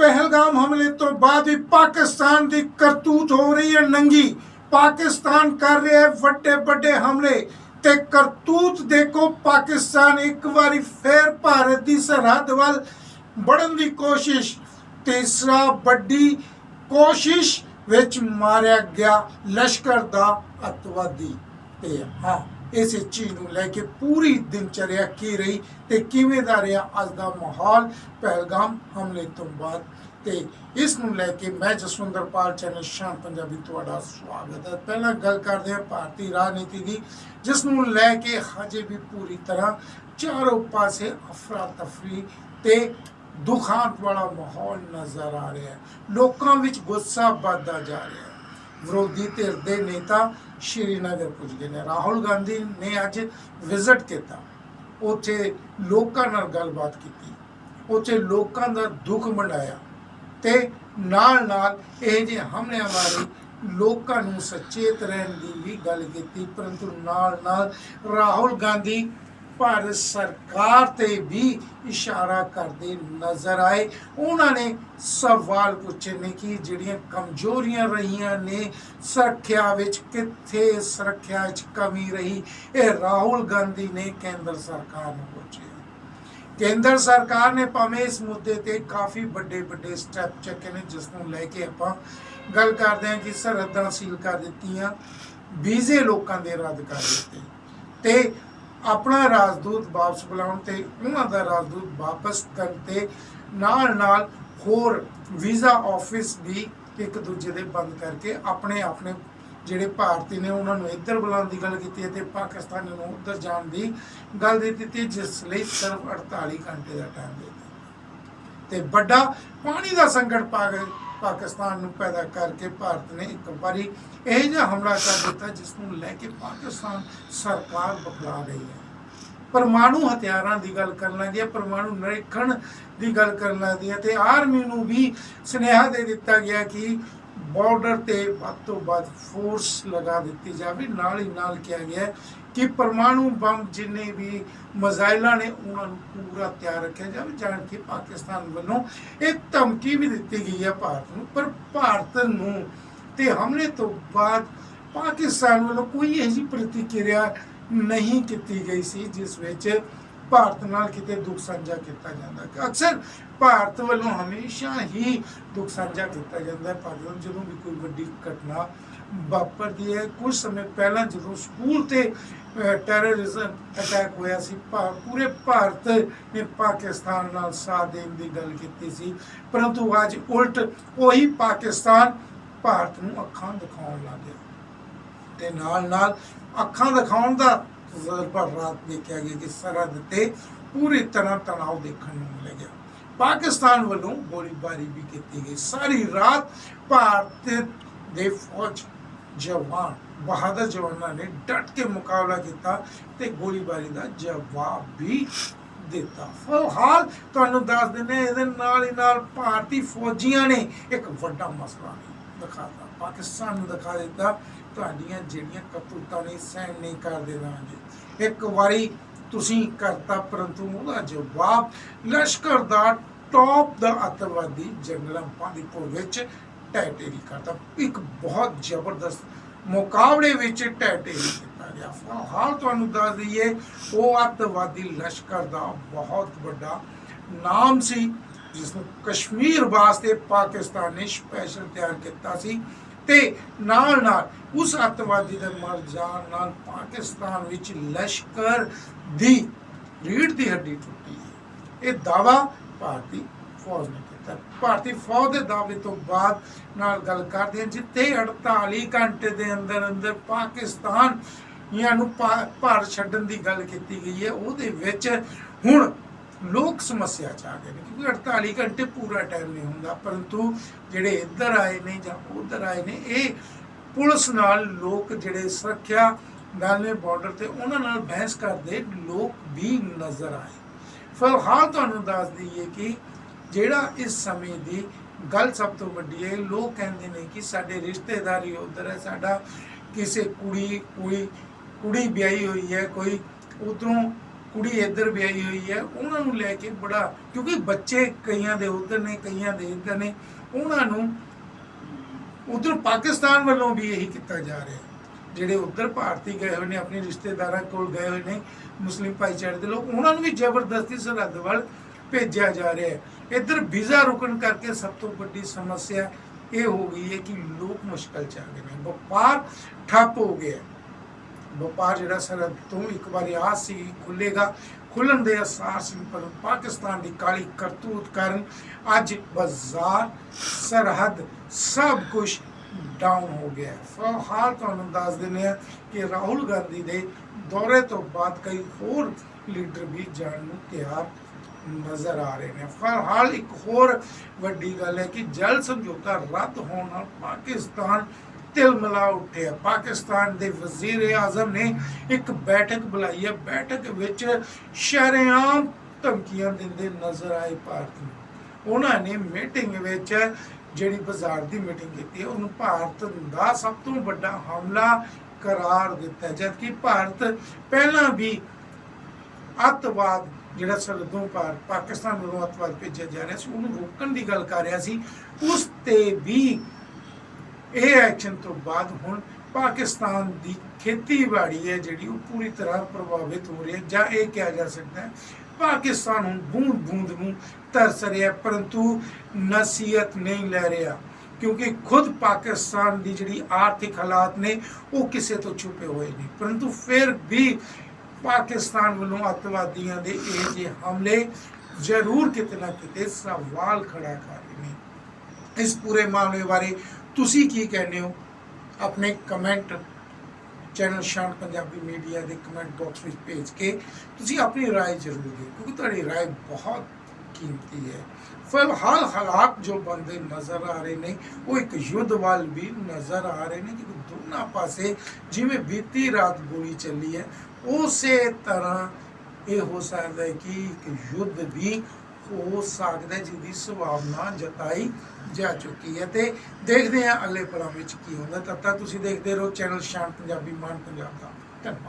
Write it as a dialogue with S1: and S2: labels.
S1: ਪਹਿਲਗਾਮ ਹਮਲੇ ਤੋਂ ਬਾਅਦ ਵੀ ਪਾਕਿਸਤਾਨ ਦੀ ਕਰਤੂਤ ਹੋ ਰਹੀ ਹੈ ਨੰਗੀ। ਪਾਕਿਸਤਾਨ ਕਰ ਰਿਹਾ ਹੈ ਵੱਡੇ ਵੱਡੇ ਹਮਲੇ ਤੇ ਕਰਤੂਤ ਦੇਖੋ, ਪਾਕਿਸਤਾਨ ਇੱਕ ਵਾਰੀ ਫੇਰ ਭਾਰਤ ਦੀ ਸਰਹੱਦ ਵੱਲ ਵੜਨ ਦੀ ਕੋਸ਼ਿਸ਼, ਤੀਸਰਾ ਵੱਡੀ ਕੋਸ਼ਿਸ਼ ਵਿੱਚ ਮਾਰਿਆ ਗਿਆ ਲਸ਼ਕਰ ਦਾ ਅਤਵਾਦੀ। ਤੇ ਹਾਂ। ਇਸੇ ਚੀਜ਼ ਨੂੰ ਲੈ ਕੇ ਪੂਰੀ ਦਿਨਚਰਿਆ ਕੀ ਰਹੀ ਤੇ ਕਿਵੇਂ ਦਾ ਰਿਹਾ ਅੱਜ ਦਾ ਮਾਹੌਲ ਪਹਿਲਗਾਮ ਹਮਲੇ ਤੋਂ ਬਾਅਦ। ਤੇ ਇਸ ਨੂੰ ਲੈ ਕੇ ਮੈਂ ਜਸਵਿੰਦਰਪਾਲ ਚੈਨਲ ਸ਼ਾਨ ਪੰਜਾਬੀ ਤੁਹਾਡਾ ਸਵਾਗਤ ਹੈ। ਪਹਿਲਾਂ ਗੱਲ ਕਰਦੇ ਹਾਂ ਭਾਰਤੀ ਰਾਜਨੀਤੀ ਦੀ, ਜਿਸ ਨੂੰ ਲੈ ਕੇ ਹਜੇ ਵੀ ਪੂਰੀ ਤਰ੍ਹਾਂ ਚਾਰੋਂ ਪਾਸੇ ਅਫਰਾ ਤਫਰੀ ਤੇ ਦੁਖਾਂਤ ਵਾਲਾ ਮਾਹੌਲ ਨਜ਼ਰ ਆ ਰਿਹਾ ਹੈ। ਲੋਕਾਂ ਵਿੱਚ ਗੁੱਸਾ ਵੱਧਦਾ ਜਾ ਰਿਹਾ ਹੈ। ਵਿਰੋਧੀ ਧਿਰ ਦੇ ਨੇਤਾ ਸ਼੍ਰੀਨਗਰ ਪੁੱਜ ਗਏ ਨੇ। ਰਾਹੁਲ ਗਾਂਧੀ ਨੇ ਅੱਜ ਵਿਜ਼ਿਟ ਕੀਤਾ। ਉੱਥੇ ਲੋਕਾਂ ਨਾਲ ਗੱਲਬਾਤ ਕੀਤੀ। ਉੱਥੇ ਲੋਕਾਂ ਦਾ ਦੁੱਖ ਵੰਡਾਇਆ ਤੇ ਨਾਲ ਨਾਲ ਇਹ ਜਿਹੇ ਹਮਲਿਆਂ ਬਾਰੇ ਲੋਕਾਂ ਨੂੰ ਸਚੇਤ ਰਹਿਣ ਦੀ ਵੀ ਗੱਲ ਕੀਤੀ। ਪਰੰਤੂ ਨਾਲ ਨਾਲ ਰਾਹੁਲ ਗਾਂਧੀ ਭਾਰਤ ਸਰਕਾਰ ਤੇ ਵੀ ਇਸ਼ਾਰਾ ਕਰਦੇ ਨਜ਼ਰ ਆਏ। ਉਹਨਾਂ ਨੇ ਸਵਾਲ ਪੁੱਛੇ ਨੇ ਕਿ ਜਿਹੜੀਆਂ ਕਮਜ਼ੋਰੀਆਂ ਰਹੀਆਂ ਨੇ, ਸੁਰੱਖਿਆ ਵਿੱਚ ਕਿੱਥੇ ਸੁਰੱਖਿਆ ਵਿੱਚ ਕਮੀ ਰਹੀ? ਇਹ ਰਾਹੁਲ ਗਾਂਧੀ ਨੇ ਕੇਂਦਰ ਸਰਕਾਰ ਨੂੰ ਪੁੱਛਿਆ। ਕੇਂਦਰ ਸਰਕਾਰ ਨੇ ਭਾਵੇਂ ਇਸ ਮੁੱਦੇ ਤੇ ਕਾਫੀ ਵੱਡੇ ਵੱਡੇ ਸਟੈਪ ਚੱਕੇ ਨੇ ਜਿਸ ਨੂੰ ਲੈ ਕੇ ਆਪਾਂ ਗੱਲ ਕਰਦੇ ਹਾਂ ਕਿ ਸਰਹੱਦਾਂ ਸੀਲ ਕਰ ਦਿੱਤੀਆਂ ਵੀਜ਼ੇ ਲੋਕਾਂ ਦੇ ਰੱਦ ਕਰ ਦਿੱਤੇ। ਤੇ ਆਪਣਾ ਰਾਜਦੂਤ ਵਾਪਸ ਬੁਲਾਉਣ ਤੇ, ਉਹਨਾਂ ਦਾ ਰਾਜਦੂਤ ਵਾਪਸ ਕਰਨ ਤੇ ਨਾਲ ਨਾਲ ਹੋਰ ਵੀਜ਼ਾ ਆਫਿਸ ਵੀ ਇੱਕ ਦੂਜੇ ਦੇ ਬੰਦ ਕਰਕੇ ਆਪਣੇ ਆਪਣੇ ਜਿਹੜੇ ਭਾਰਤੀ ਨੇ, ਉਹਨਾਂ ਨੂੰ ਇੱਧਰ ਬੁਲਾਉਣ ਦੀ ਗੱਲ ਕੀਤੀ ਤੇ ਪਾਕਿਸਤਾਨੀ ਨੂੰ ਉੱਧਰ ਜਾਣ ਦੀ ਗੱਲ ਦੇ ਦਿੱਤੀ, ਜਿਸ ਲਈ ਸਿਰਫ 48 ਘੰਟੇ ਦਾ ਟਾਈਮ ਦੇ ਦਿੱਤਾ। ਤੇ ਵੱਡਾ ਪਾਣੀ ਦਾ ਸੰਕਟ ਪਾ ਗਏ। ਪਾਕਿਸਤਾਨ ਨੂੰ ਪੈਦਾ ਕਰਕੇ ਭਾਰਤ ਨੇ ਇੱਕ ਵਾਰੀ ਇਹ ਜਿਹਾ ਹਮਲਾ ਕਰ ਦਿੱਤਾ ਜਿਸ ਨੂੰ ਲੈ ਕੇ ਪਾਕਿਸਤਾਨ ਸਰਕਾਰ ਬਖਲਾ ਰਹੀ ਹੈ। ਪਰਮਾਣੂ ਹਥਿਆਰਾਂ ਦੀ ਗੱਲ ਕਰਨ ਲੱਗੀ ਹੈ ਪਰਮਾਣੂ ਨਿਰੀਖਣ ਦੀ ਗੱਲ ਕਰਨ ਲੱਗੀ ਹੈ ਤੇ ਆਰਮੀ ਨੂੰ ਵੀ ਸੁਨੇਹਾ ਦੇ ਦਿੱਤਾ ਗਿਆ ਕਿ ਬਾਰਡਰ ਤੇ ਵੱਧ ਤੋਂ ਵੱਧ ਫੋਰਸ ਲਗਾ ਦਿੱਤੀ ਜਾਵੇ। ਨਾਲ ਹੀ ਨਾਲ ਕਿਹਾ ਗਿਆ ਕਿ ਪਰਮਾਣੂ ਬੰਬ ਜਿੰਨੇ ਵੀ ਮਜ਼ਾਇਲਾਂ ਨੇ, ਉਹਨਾਂ ਨੂੰ ਪੂਰਾ ਤਿਆਰ ਰੱਖਿਆ ਜਾਵੇ। ਜਾਣ ਕੇ ਪਾਕਿਸਤਾਨ ਵੱਲੋਂ ਇਹ ਧਮਕੀ ਵੀ ਦਿੱਤੀ ਗਈ ਹੈ ਭਾਰਤ ਨੂੰ। ਪਰ ਭਾਰਤ ਨੂੰ ਤੇ ਹਮਲੇ ਤੋਂ ਬਾਅਦ ਪਾਕਿਸਤਾਨ ਵੱਲੋਂ ਕੋਈ ਇਹੋ ਜਿਹੀ ਪ੍ਰਤੀਕਿਰਿਆ ਨਹੀਂ ਕੀਤੀ ਗਈ ਸੀ, ਜਿਸ ਵਿੱਚ ਭਾਰਤ ਨਾਲ ਕਿਤੇ ਦੁੱਖ ਸਾਂਝਾ ਕੀਤਾ ਜਾਂਦਾ ਅਕਸਰ ਭਾਰਤ ਵੱਲੋਂ ਹਮੇਸ਼ਾ ਹੀ ਦੁੱਖ ਸਾਂਝਾ ਕੀਤਾ ਜਾਂਦਾ ਹੈ। ਪਾਕਿਸਤਾਨ ਜਦੋਂ ਵੀ ਕੋਈ ਵੱਡੀ ਘਟਨਾ ਵਾਪਰਦੀ ਹੈ, ਕੁਝ ਸਮੇਂ ਪਹਿਲਾਂ ਜਦੋਂ ਸਕੂਲ ਤੇ ਟੈਰਰਿਜ਼ਮ ਅਟੈਕ ਹੋਇਆ ਸੀ ਪੂਰੇ ਭਾਰਤ ਨੇ ਪਾਕਿਸਤਾਨ ਨਾਲ ਸਾਥ ਦੇਣ ਦੀ ਗੱਲ ਕੀਤੀ ਸੀ। ਪਰੰਤੂ ਅੱਜ ਉਲਟ ਉਹੀ ਪਾਕਿਸਤਾਨ ਭਾਰਤ ਨੂੰ ਅੱਖਾਂ ਦਿਖਾਉਣ ਲੱਗ ਗਿਆ। ਤੇ ਨਾਲ ਨਾਲ ਅੱਖਾਂ ਦਿਖਾਉਣ ਦਾ ਤਜਰਬਾ ਰਾਤ ਦੇਖਿਆ ਗਿਆ ਕਿ ਸਰਹੱਦ ਤੇ ਪੂਰੀ ਤਰ੍ਹਾਂ ਤਣਾਅ ਦੇਖਣ ਨੂੰ ਮਿਲਿਆ ਪਾਕਿਸਤਾਨ ਵੱਲੋਂ ਗੋਲੀਬਾਰੀ ਵੀ ਕੀਤੀ ਗਈ। ਸਾਰੀ ਰਾਤ ਭਾਰਤ ਦੇ ਫੌਜ ਜਵਾਨ, ਬਹਾਦਰ ਜਵਾਨਾਂ ਨੇ ਡਟ ਕੇ ਮੁਕਾਬਲਾ ਕੀਤਾ ਤੇ ਗੋਲੀਬਾਰੀ ਦਾ ਜਵਾਬ ਵੀ ਦਿੱਤਾ। ਫਿਲਹਾਲ ਤੁਹਾਨੂੰ ਦੱਸ ਦਿੰਦੇ ਇਹਦੇ ਨਾਲ ਹੀ ਨਾਲ ਭਾਰਤੀ ਫੌਜੀਆਂ ਨੇ ਇੱਕ ਵੱਡਾ ਮਸਲਾ ਦਿਖਾਤਾ। ਪਾਕਿਸਤਾਨ ਨੂੰ ਦਿਖਾ ਦਿੱਤਾ ਤੁਹਾਡੀਆਂ ਜਿਹੜੀਆਂ ਕਰਤੂਤਾਂ ਨੇ ਸਹਿਣ ਨਹੀਂ ਕਰਦੇ ਰਾਂਗੇ ਇੱਕ ਵਾਰੀ ਤੁਸੀਂ ਕਰਤਾ ਪਰੰਤੂ ਉਹਦਾ ਜਵਾਬ ਲਸ਼ਕਰ ਦਾ ਟੌਪ ਦਾ ਅਤਵਾਦੀ ਜਨਰਲ ਪਾਂਦੀਪੁਰ ਵਿੱਚ ਟੈਟੇਰੀ ਕਰਤਾ ਇੱਕ ਬਹੁਤ ਜ਼ਬਰਦਸਤ ਮੁਕਾਬਲੇ ਵਿੱਚ ਟੈਟੇਰੀ ਕੀਤਾ ਗਿਆ। ਫਿਲਹਾਲ ਤੁਹਾਨੂੰ ਦੱਸ ਦਈਏ, ਉਹ ਅਤਵਾਦੀ ਲਸ਼ਕਰ ਦਾ ਬਹੁਤ ਵੱਡਾ ਨਾਮ ਸੀ ਜਿਸ ਨੂੰ ਕਸ਼ਮੀਰ ਵਾਸਤੇ ਪਾਕਿਸਤਾਨ ਨੇ ਸਪੈਸ਼ਲ ਤਿਆਰ ਕੀਤਾ ਸੀ। ਤੇ ਨਾਲ ਨਾਲ ਉਸ ਅੱਤਵਾਦੀ ਦੇ ਮਰ ਜਾਣ ਨਾਲ ਪਾਕਿਸਤਾਨ ਵਿੱਚ ਲਸ਼ਕਰ ਦੀ ਰੀੜ ਦੀ ਹੱਡੀ ਟੁੱਟੀ ਹੈ। ਇਹ ਦਾਵਾ ਭਾਰਤੀ ਫੌਜ ਨੇ ਕੀਤਾ। ਭਾਰਤੀ ਫੌਜ ਦੇ ਦਾਅਵੇ ਤੋਂ ਬਾਅਦ ਨਾਲ ਗੱਲ ਕਰਦੇ ਹਾਂ, ਜਿੱਥੇ 48 ਘੰਟੇ ਦੇ ਅੰਦਰ ਅੰਦਰ ਪਾਕਿਸਤਾਨ ਨੂੰ ਭਾ- ਭਾਰਤ ਛੱਡਣ ਦੀ ਗੱਲ ਕੀਤੀ ਗਈ ਹੈ, ਉਹਦੇ ਵਿੱਚ ਹੁਣ ਲੋਕ ਸਮੱਸਿਆ ਚ ਆ ਗਏ ਨੇ, ਕਿਉਂਕਿ 48 ਘੰਟੇ ਪੂਰਾ ਟਾਈਮ ਨਹੀਂ ਹੁੰਦਾ, ਪਰੰਤੂ ਜਿਹੜੇ ਇੱਧਰ ਆਏ ਨੇ ਜਾਂ ਉੱਧਰ ਆਏ ਨੇ, ਇਹ ਪੁਲਿਸ ਨਾਲ ਲੋਕ ਜਿਹੜੇ ਸੁਰੱਖਿਆ ਨਾਲ ਨੇ ਬਾਰਡਰ ਤੇ, ਉਹਨਾਂ ਨਾਲ ਬਹਿਸ ਕਰਦੇ ਲੋਕ ਵੀ ਨਜ਼ਰ ਆਏ। ਫਿਲਹਾਲ ਤੁਹਾਨੂੰ ਦੱਸ ਦਈਏ ਕਿ ਜਿਹੜਾ ਇਸ ਸਮੇਂ ਦੀ ਗੱਲ ਸਭ ਤੋਂ ਵੱਡੀ ਹੈ, ਲੋਕ ਕਹਿੰਦੇ ਨੇ ਕਿ ਸਾਡੇ ਰਿਸ਼ਤੇਦਾਰੀ ਉਧਰ ਹੈ, ਸਾਡਾ ਕਿਸੇ ਕੁੜੀ ਕੁੜੀ ਕੁੜੀ ਵਿਆਹੀ ਹੋਈ ਹੈ, ਕੋਈ ਉਧਰੋਂ ਕੁੜੀ ਇੱਧਰ ਵਿਆਹੀ ਹੋਈ ਹੈ, ਉਹਨਾਂ ਨੂੰ ਲੈ ਕੇ ਬੜਾ, ਕਿਉਂਕਿ ਬੱਚੇ ਕਈਆਂ ਦੇ ਉੱਧਰ ਨੇ, ਕਈਆਂ ਦੇ ਇੱਧਰ ਨੇ, ਉਹਨਾਂ ਨੂੰ ਉਧਰ ਪਾਕਿਸਤਾਨ ਵੱਲੋਂ ਵੀ ਇਹੀ ਕੀਤਾ ਜਾ ਰਿਹਾ ਜਿਹੜੇ ਉੱਧਰ ਭਾਰਤੀ ਗਏ ਹੋਏ ਨੇ, ਆਪਣੇ ਰਿਸ਼ਤੇਦਾਰਾਂ ਕੋਲ ਗਏ ਹੋਏ ਨੇ, ਮੁਸਲਿਮ ਭਾਈਚਾਰੇ ਦੇ ਲੋਕ, ਉਹਨਾਂ ਨੂੰ ਵੀ ਜ਼ਬਰਦਸਤੀ ਸਰਹੱਦ ਵੱਲ ਭੇਜਿਆ ਜਾ ਰਿਹਾ ਹੈ ਇੱਧਰ ਵੀਜ਼ਾ ਰੁਕਣ ਕਰਕੇ ਸਭ ਤੋਂ ਵੱਡੀ ਸਮੱਸਿਆ ਇਹ ਹੋ ਗਈ ਹੈ ਕਿ ਲੋਕ ਮੁਸ਼ਕਲ ਚ ਆ ਗਏ ਨੇ, ਵਪਾਰ ਠੱਪ ਹੋ ਗਿਆ ਹੈ। ਵਪਾਰ ਜਿਹੜਾ ਸਰਹੱਦ ਤੋਂ ਇੱਕ ਵਾਰੀ ਆ ਸੀ ਖੁੱਲੇਗਾ ਖੁੱਲਣ ਦੇ ਅਸਾਰ ਸੀ ਪਰ ਪਾਕਿਸਤਾਨ ਦੀ ਕਾਲੀ ਕਰਤੂਤ ਕਾਰਨ ਅੱਜ ਬਾਜ਼ਾਰ, ਸਰਹੱਦ ਸਭ ਕੁਝ ਡਾਊਨ ਹੋ ਗਿਆ ਹੈ। ਫਿਲਹਾਲ ਤੁਹਾਨੂੰ ਦੱਸ ਦਿੰਦੇ ਹਾਂ ਕਿ ਰਾਹੁਲ ਗਾਂਧੀ ਦੇ ਦੌਰੇ ਤੋਂ ਬਾਅਦ ਕਈ ਹੋਰ ਲੀਡਰ ਵੀ ਜਾਣ ਨੂੰ ਤਿਆਰ ਨਜ਼ਰ ਆ ਰਹੇ ਨੇ ਫਿਲਹਾਲ ਇੱਕ ਹੋਰ ਵੱਡੀ ਗੱਲ ਹੈ ਕਿ ਜਲ ਸਮਝੌਤਾ ਰੱਦ ਹੋਣ ਨਾਲ ਪਾਕਿਸਤਾਨ ਤਿਲ ਉੱਠਿਆ। ਪਾਕਿਸਤਾਨ ਦੇ ਵਜ਼ੀਰ ਆਜ਼ਮ ਨੇ ਇੱਕ ਬੈਠਕ ਬੁਲਾਈ ਹੈ। ਬੈਠਕ ਵਿੱਚ ਸ਼ਰੇਆਮ ਧਮਕੀਆਂ ਦਿੰਦੇ ਨਜ਼ਰ ਆਏ ਭਾਰਤ। ਨੂੰ ਉਹਨਾਂ ਨੇ ਮੀਟਿੰਗ ਵਿੱਚ ਜਿਹੜੀ ਬਾਜ਼ਾਰ ਦੀ ਮੀਟਿੰਗ ਕੀਤੀ ਉਹਨੂੰ ਭਾਰਤ ਦਾ ਸਭ ਤੋਂ ਵੱਡਾ ਹਮਲਾ ਕਰਾਰ ਦਿੱਤਾ ਜਦਕਿ ਭਾਰਤ ਪਹਿਲਾਂ ਵੀ ਅੱਤਵਾਦ ਜਿਹੜਾ ਸਰਹੱਦੋਂ ਪਾਰ ਪਾਕਿਸਤਾਨ ਵੱਲੋਂ ਅੱਤਵਾਦ ਭੇਜਿਆ ਜਾ ਰਿਹਾ ਸੀ, ਉਹਨੂੰ ਰੋਕਣ ਦੀ ਗੱਲ ਕਰ ਰਿਹਾ ਸੀ, ਉਸ ਤੇ ਵੀ ਇਹ ਐਕਸ਼ਨ ਤੋਂ ਬਾਅਦ ਹੁਣ ਪਾਕਿਸਤਾਨ ਦੀ ਖੇਤੀਬਾੜੀ ਹੈ ਜਿਹੜੀ ਉਹ ਪੂਰੀ ਤਰ੍ਹਾਂ ਪ੍ਰਭਾਵਿਤ ਹੋ ਰਹੀ ਹੈ, ਜਾਂ ਇਹ ਕਿਹਾ ਜਾ ਸਕਦਾ ਹੈ, ਪਾਕਿਸਤਾਨ ਹੁਣ ਬੂੰਦ ਬੂੰਦ ਨੂੰ ਤਰਸ ਰਿਹਾ ਪਰੰਤੂ ਨਸੀਹਤ ਨਹੀਂ ਲੈ ਰਿਹਾ, ਕਿਉਂਕਿ ਖੁਦ ਪਾਕਿਸਤਾਨ ਦੀ ਜਿਹੜੀ ਆਰਥਿਕ ਹਾਲਾਤ ਨੇ ਉਹ ਕਿਸੇ ਤੋਂ ਛੁਪੇ ਹੋਏ ਨਹੀਂ ਪਰੰਤੂ ਫਿਰ ਵੀ ਪਾਕਿਸਤਾਨ ਵੱਲੋਂ ਅੱਤਵਾਦੀਆਂ ਦੇ ਇਹ ਜਿਹੇ ਹਮਲੇ ਜ਼ਰੂਰ ਕਿਤੇ ਨਾ ਕਿਤੇ ਸਵਾਲ ਖੜਾ ਕਰ ਰਹੇ ਨੇ। ਇਸ ਪੂਰੇ ਮਾਮਲੇ ਬਾਰੇ ਤੁਸੀਂ ਕੀ ਕਹਿੰਦੇ ਹੋ ਆਪਣੇ comment channel Shaan Punjabi media ਦੇ ਕਮੈਂਟ ਬਾਕਸ ਵਿੱਚ ਭੇਜ ਕੇ ਤੁਸੀਂ ਆਪਣੀ رائے ਜ਼ਰੂਰ ਦਿਓ ਕਿਉਂਕਿ ਤੁਹਾਡੀ رائے ਬਹੁਤ ਕੀਮਤੀ ਹੈ ਫਿਲਹਾਲ ਹਾਲਾਤ ਜੋ ਬੰਦੇ ਨਜ਼ਰ ਆ ਰਹੇ ਨੇ ਉਹ ਇੱਕ ਯੁੱਧ ਵੱਲ ਵੀ ਨਜ਼ਰ ਆ ਰਹੇ ਨੇ ਕਿ ਦੋਨਾਂ ਪਾਸੇ ਜਿਵੇਂ ਬੀਤੀ ਰਾਤ ਗੋਲੀ ਚੱਲੀ ਹੈ ਉਸੇ ਤਰ੍ਹਾਂ ਇਹ ਹੋ ਸਕਦਾ ਹੈ ਕਿ ਇੱਕ ਯੁੱਧ ਵੀ ਹੋ ਸਕਦਾ ਹੈ ਜਿਹਦੀ ਸੰਭਾਵਨਾ ਜਤਾਈ ਜਾ ਚੁੱਕੀ ਹੈ। ਤੇ ਦੇਖਦੇ ਹਾਂ ਅਗਲੇ ਪਲਾਂ ਵਿੱਚ ਕੀ ਹੁੰਦਾ। ਤਦ ਤੱਕ ਤੁਸੀਂ ਦੇਖਦੇ ਰਹੋ। ਚੈਨਲ ਸ਼ਾਨ ਪੰਜਾਬੀ ਮਾਨ ਪੰਜਾਬ ਦਾ। ਧੰਨਵਾਦ।